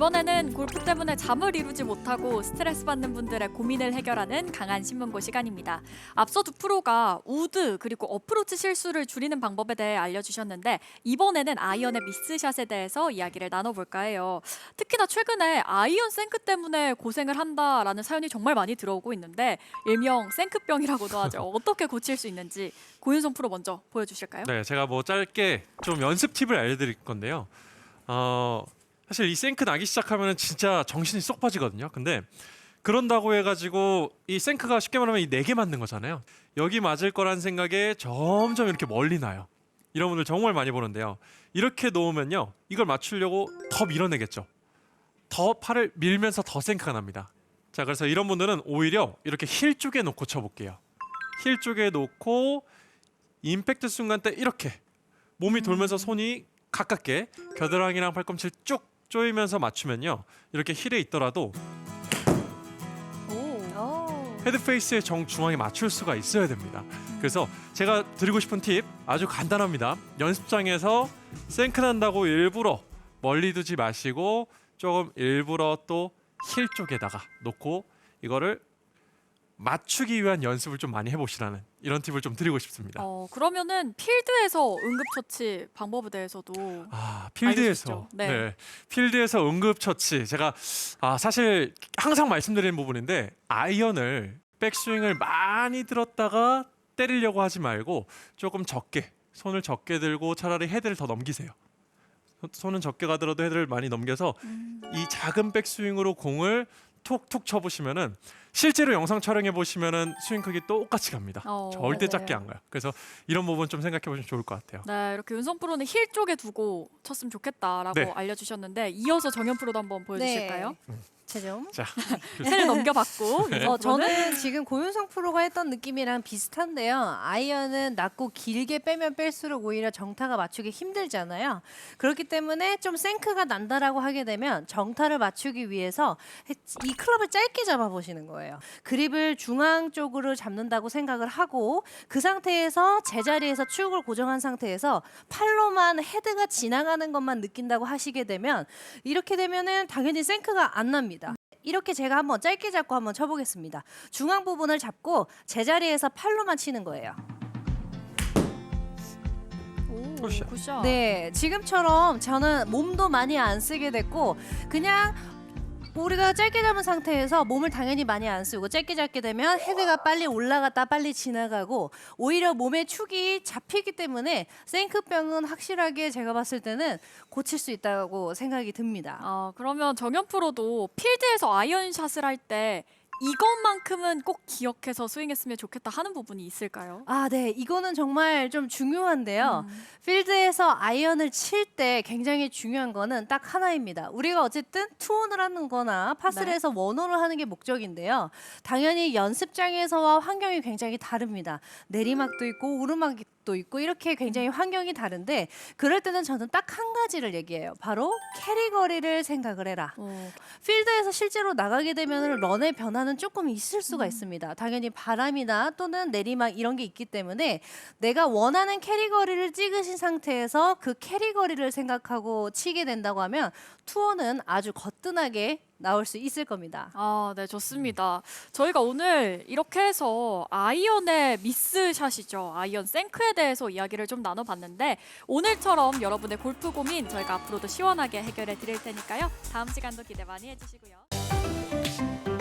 이번에는 골프 때문에 잠을 이루지 못하고 스트레스 받는 분들의 고민을 해결하는 강한 신문고 시간입니다. 앞서 두 프로가 우드 그리고 어프로치 실수를 줄이는 방법에 대해 알려주셨는데 이번에는 아이언의 미스샷에 대해서 이야기를 나눠볼까 해요. 특히나 최근에 아이언 생크 때문에 고생을 한다라는 사연이 정말 많이 들어오고 있는데 일명 생크병이라고도 하죠. 어떻게 고칠 수 있는지 고윤성 프로 먼저 보여주실까요? 네, 제가 뭐 짧게 좀 연습 팁을 알려드릴 건데요. 어, 사실 이 생크 나기 시작하면 진짜 정신이 쏙 빠지거든요. 근데 그런다고 해가지고 이 생크가 쉽게 말하면 이 네 개 맞는 거잖아요. 여기 맞을 거란 생각에 점점 이렇게 멀리 나요. 이런 분들 정말 많이 보는데요. 이렇게 놓으면요, 이걸 맞추려고 더 밀어내겠죠. 더 팔을 밀면서 더 생크가 납니다. 자, 그래서 이런 분들은 오히려 이렇게 힐 쪽에 놓고 쳐볼게요. 힐 쪽에 놓고 임팩트 순간 때 이렇게 몸이 돌면서 손이 가깝게 겨드랑이랑 팔꿈치를 쭉 조이면서 맞추면요 이렇게 힐에 있더라도 오. 헤드 페이스의 정중앙에 맞출 수가 있어야 됩니다. 그래서 제가 드리고 싶은 팁 아주 간단합니다. 연습장에서 생크 난다고 일부러 멀리 두지 마시고 조금 일부러 또 힐 쪽에다가 놓고 이거를 맞추기 위한 연습을 좀 많이 해보시라는 이런 팁을 좀 드리고 싶습니다. 어, 그러면은 필드에서 응급처치 방법에 대해서도 아 알려주시죠. 필드에서 네. 네. 필드에서 응급처치 제가 아 사실 항상 말씀드리는 부분인데 아이언을 백스윙을 많이 들었다가 때리려고 하지 말고 조금 적게 손을 적게 들고 차라리 헤드를 더 넘기세요. 손- 손은 적게 가더라도 헤드를 많이 넘겨서 음. 이 작은 백스윙으로 공을 톡톡 쳐보시면은 실제로 영상 촬영해 보시면은 스윙 크기 똑같이 갑니다. 어, 절대 네. 작게 안 가요. 그래서 이런 부분 좀 생각해 보시면 좋을 것 같아요. 네, 이렇게 윤성 프로는 힐 쪽에 두고 쳤으면 좋겠다라고 네. 알려주셨는데 이어서 정현 프로도 한번 보여주실까요? 제점. 자, 힐을 넘겨봤고 네. 어, 저는 지금 고윤성 프로가 했던 느낌이랑 비슷한데요. 아이언은 낮고 길게 빼면 뺄수록 오히려 정타가 맞추기 힘들잖아요. 그렇기 때문에 좀 생크가 난다라고 하게 되면 정타를 맞추기 위해서 이 클럽을 짧게 잡아보시는 거예요. 그립을 중앙 쪽으로 잡는다고 생각을 하고 그 상태에서 제자리에서 축을 고정한 상태에서 팔로만 헤드가 지나가는 것만 느낀다고 하시게 되면 이렇게 되면은 당연히 생크가 안 납니다. 이렇게 제가 한번 짧게 잡고 한번 쳐보겠습니다. 중앙 부분을 잡고 제자리에서 팔로만 치는 거예요. 굿샷. 네, 지금처럼 저는 몸도 많이 안 쓰게 됐고 그냥 우리가 짧게 잡은 상태에서 몸을 당연히 많이 안 쓰고 짧게 잡게 되면 헤드가 빨리 올라갔다 빨리 지나가고 오히려 몸의 축이 잡히기 때문에 생크병은 확실하게 제가 봤을 때는 고칠 수 있다고 생각이 듭니다. 아, 그러면 정현 프로도 필드에서 아이언샷을 할 때 이것만큼은 꼭 기억해서 스윙했으면 좋겠다 하는 부분이 있을까요? 아, 네. 이거는 정말 좀 중요한데요. 음. 필드에서 아이언을 칠 때 굉장히 중요한 거는 딱 하나입니다. 우리가 어쨌든 투혼을 하는 거나 파스를 네. 해서 원혼을 하는 게 목적인데요. 당연히 연습장에서와 환경이 굉장히 다릅니다. 내리막도 있고 오르막 도 있고 이렇게 굉장히 환경이 다른데 그럴 때는 저는 딱 한 가지를 얘기해요. 바로 캐리 거리를 생각을 해라. 어, 필드에서 실제로 나가게 되면 런의 변화는 조금 있을 수가 음. 있습니다. 당연히 바람이나 또는 내리막 이런 게 있기 때문에 내가 원하는 캐리 거리를 찍으신 상태에서 그 캐리 거리를 생각하고 치게 된다고 하면 투어는 아주 거뜬하게 나올 수 있을 겁니다. 아, 네, 좋습니다. 저희가 오늘 이렇게 해서 아이언의 미스샷이죠. 아이언 생크에 대해서 이야기를 좀 나눠봤는데 오늘처럼 여러분의 골프 고민 저희가 앞으로도 시원하게 해결해 드릴 테니까요. 다음 시간도 기대 많이 해주시고요.